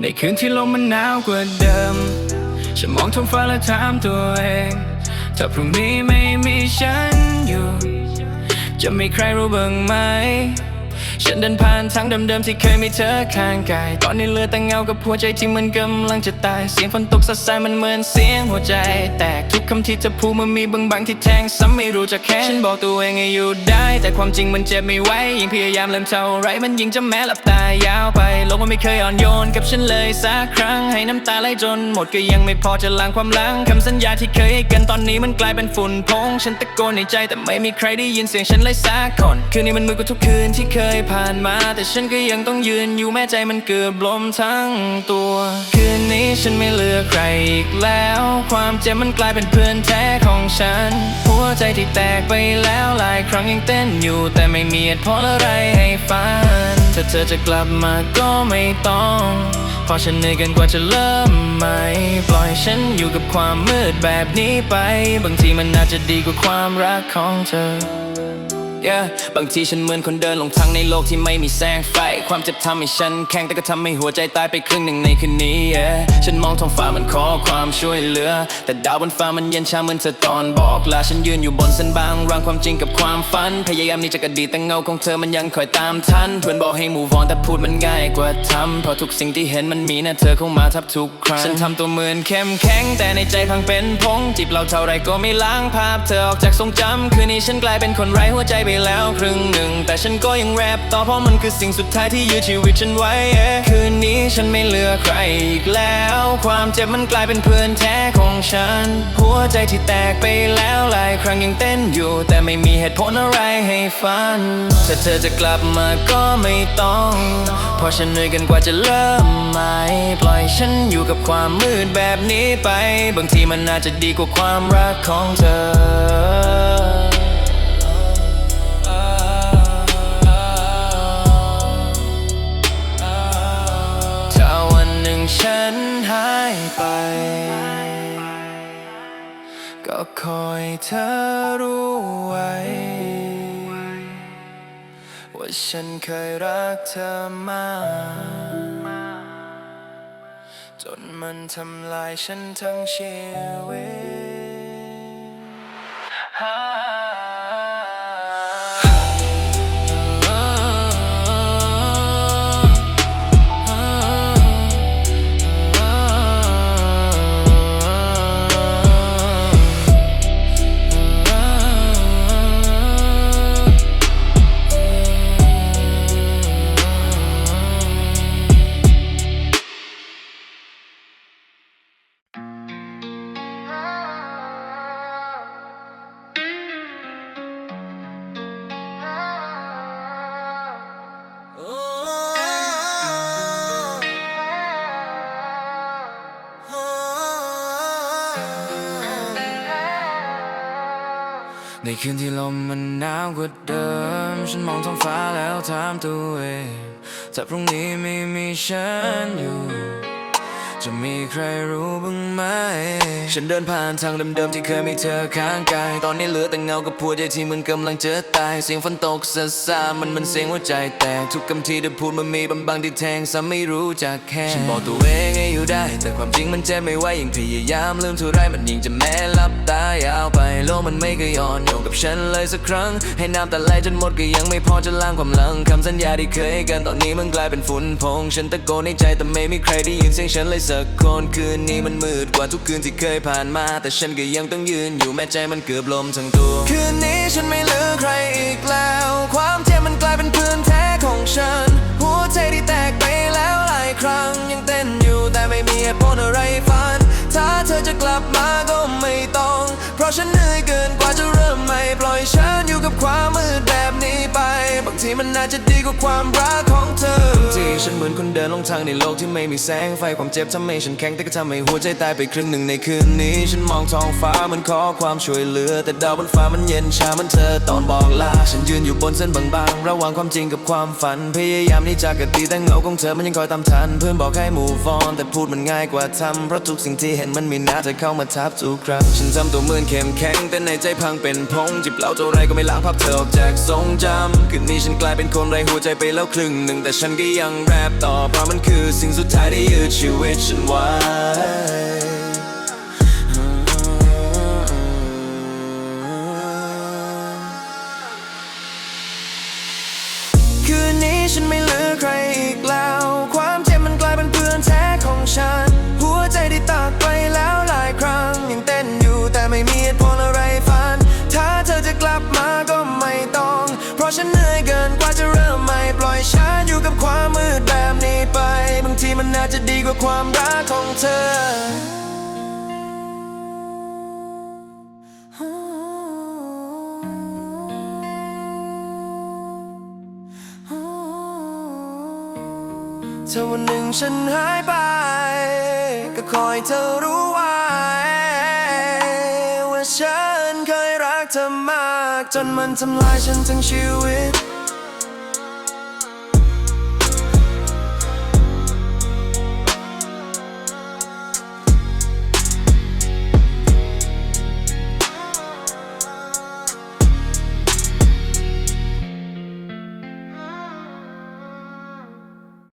ในคืนที่ลมมันหนาวกว่าเดิม ฉันมองท้องฟ้าและถามตัวเอง ถ้าพรุ่งนี้ไม่มีฉันอยู่ จะมีใครรู้บ้างไหม ฉันเดินผ่านทางเดิมๆที่เคยมีเธอข้างกาย ตอนนี้เหลือแต่เงากับหัวใจที่มันกำลังจะตาย เสียงฝนตกสดใสมันเหมือนเสียงหัวใจ แตกทุกคำที่เธอพูดมันมีบางบางที่แทงซ้ำไม่รู้จะแค่ฉันบอกตัวเองให้อยู่ได้ แต่ความจริงมันเจ็บไม่ไหวยิ่งพยายามเริ่มเท่าไรมันยิ่งจะแม้หลับตายาวไปโลกมันไม่เคยอ่อนโยนกับฉันเลยสักครั้งให้น้ำตาไหลจน หมดก็ยังไม่พอจะล้างความลังคำสัญญาที่เคยให้กันตอนนี้มันกลายเป็นฝุ่นพงฉันตะโกนในใจแต่ไม่มีใครได้ยินเสียงฉันเลยสักคนคืนนี้มันมืดกว่าทุกคืนที่เคยผ่านมา แต่ฉันก็ยังต้องยืนอยู่แม้ใจมันเกือบล้มทั้งตัว คืนนี้ฉันไม่เหลือใครอีกแล้ว ความเจ็บมันกลายเป็นเพื่อนแท้ของฉัน หัวใจที่แตกไปแล้วหลายครั้งยังเต้นอยู่ แต่ไม่มีเหตุผลอะไรให้ฝันถ้าเธอจะกลับมาก็ไม่ต้องเพราะฉันเหนื่อยเกินกว่าจะเริ่มใหม่ ปล่อยฉันอยู่กับความมืดแบบนี้ไป บางทีมันน่าจะดีกว่าความรักของเธอ Yeah บางทีฉันเหมือนคนเดินหลงทางในโลกที่ไม่มีแสงไฟ ความเจ็บทำให้ฉันแข็งแต่ก็ทำให้หัวใจตายไปครึ่งหนึ่งในคืนนี้ yeah ฉันมองท้องฟ้ามันขอความช่วยเหลือ แต่ดาวบนฟ้ามันเย็นชาเหมือนเธอตอนบอกลาฉันยืนอยู่บนเส้นบางร่างความจริงกับความฝัน พยายามหนี่จากอดีแต่เงาของเธอมันยังคอยตามทันเพื่อนบอกให้ move on แต่พูดมันง่ายกว่าทำเพราะทุกสิ่งที่เห็นมันมีนะเธอเข้ามาทับทุกครั้งฉันทำตัวเหมือนเข้มแข็งแต่ในใจพังเป็นพงจีบเราเท่าไรก็ไม่ล้างภาพเธอออกจากทรงจำคืนนี้ฉันกลายเป็นคนไร้หัวใจไปแล้วครึ่งหนึ่ง แต่ฉันก็ยังแรปต่อเพราะมันคือสิ่งสุดท้ายที่ยืดชีวิตฉันไว้ yeah คืนนี้ฉันไม่เหลือใครอีกแล้ว ความเจ็บมันกลายเป็นเพื่อนแท้ของฉัน หัวใจที่แตกไปแล้วหลายครั้งยังเต้นอยู่ แต่ไม่มีเหตุผลอะไรให้ฝันถ้าเธอจะกลับมาก็ไม่ต้อง เพราะฉันเหนื่อยกันกว่าจะเริ่มใหม่ปล่อยฉันอยู่กับความมืดแบบนี้ไป บางทีมันน่าจะดีกว่าความรักของเธอ ก็คอยเธอรู้ไว้ ว่าฉันเคยรักเธอมาก จนมันทำลายฉันทั้งชีวิต ในคืนที่ลมมันหนาวกว่าเดิม ฉันมองท้องฟ้าแล้วถามตัวเองถ้าพรุ่งนี้ไม่มีฉันอยู่ จะมีใครรู้บ้างไหม ฉันเดินผ่านทางเดิมๆที่เคยมีเธอข้างกาย ตอนนี้เหลือแต่เงากับหัวใจที่มันกำลังจะตาย เสียงฝนตกซาซามันมันเสียงหัวใจแตก ทุกคำที่เธอพูดมันมีบางบางที่แทงซ้ำไม่รู้จักแค่ ฉันบอกตัวเองให้อยู่ได้ แต่ความจริงมันเจ็บไม่ไหวยิ่งพยายามลืมเท่าไรมันยิ่งจะแม้ลับตายาวไป โลกมันไม่เคยอ่อนโยนกับฉันเลยสักครั้ง ให้น้ำตาไหลจนหมดก็ยังไม่พอจะล้างความหลังคำสัญญาที่เคยกันตอนนี้มันกลายเป็นฝุ่นพง ฉันตะโกนในใจแต่ไม่มีใครได้ยินเสียงฉันเลยสักคนคืนนี้มันมืดกว่าทุกคืนที่เคยผ่านมา แต่ฉันก็ยังต้องยืนอยู่แม้ใจมันเกือบลมทั้งตัว คืนนี้ฉันไม่เหลือใครอีกแล้ว ความเจ็บมันกลายเป็นพื่อนแท้ของฉัน หัวใจที่แตกไปแล้วหลายครั้งยังเต้นอยู่แต่ไม่มีเหตุผลอะไรฝัน ถ้าเธอจะกลับมาก็ไม่ต้อง เพราะฉันเหนื่อยเกินกว่าจะเริ่มใหม่ปล่อย ทีมันน่าจะดีกว่าความรักของเธอบางทีฉันเหมือนคนเดินลงทางในโลกที่ไม่มีแสงไฟความเจ็บทำให้ฉันแข็งแต่ก็ทำให้หัวใจตายไปครึ่งหนึ่งในคืนนี้ ฉันมองท้องฟ้ามันขอความช่วยเหลือ แต่ดาวบนฟ้ามันเย็นชามันเธอตอนบอกลา ฉันยืนอยู่บนเส้นบางๆ ระหว่างความจริงกับความฝัน พยายามที่จะกระตีแต่เงาของเธอมันยังคอยตามทัน เพื่อนบอกให้ move on แต่พูดมันง่ายกว่าทำเพราะทุกสิ่งที่เห็นมันมีน้าเธอเข้ามาทับทุกครั้งฉันทำตัวเหมือนเข้มแข็งแต่ในใจพังเป็นพงจิบเหล้าเท่าไรก็ไม่ล้างภาพเธอออกจากทรงจำคืนนี้ฉันกลายเป็นคนไร้หัวใจไปแล้วครึ่งหนึ่งแต่ฉันก็ยังแรปต่อเพราะมันคือสิ่งสุดท้ายที่ยืดชีวิตฉันไว้คืนนี้ฉันไม่ เพราะฉันเหนื่อยเกินกว่าจะเริ่มใหม่ปล่อยฉันอยู่กับความมืดแบบนี้ไป บางทีมันน่าจะดีกว่าความรักของเธอถ้าวันหนึ่งฉันหายไป ก็คอยเธอรู้ไว้ ว่าฉันเคยรักเธอมา จนมันทำลายฉันทั้งชีวิต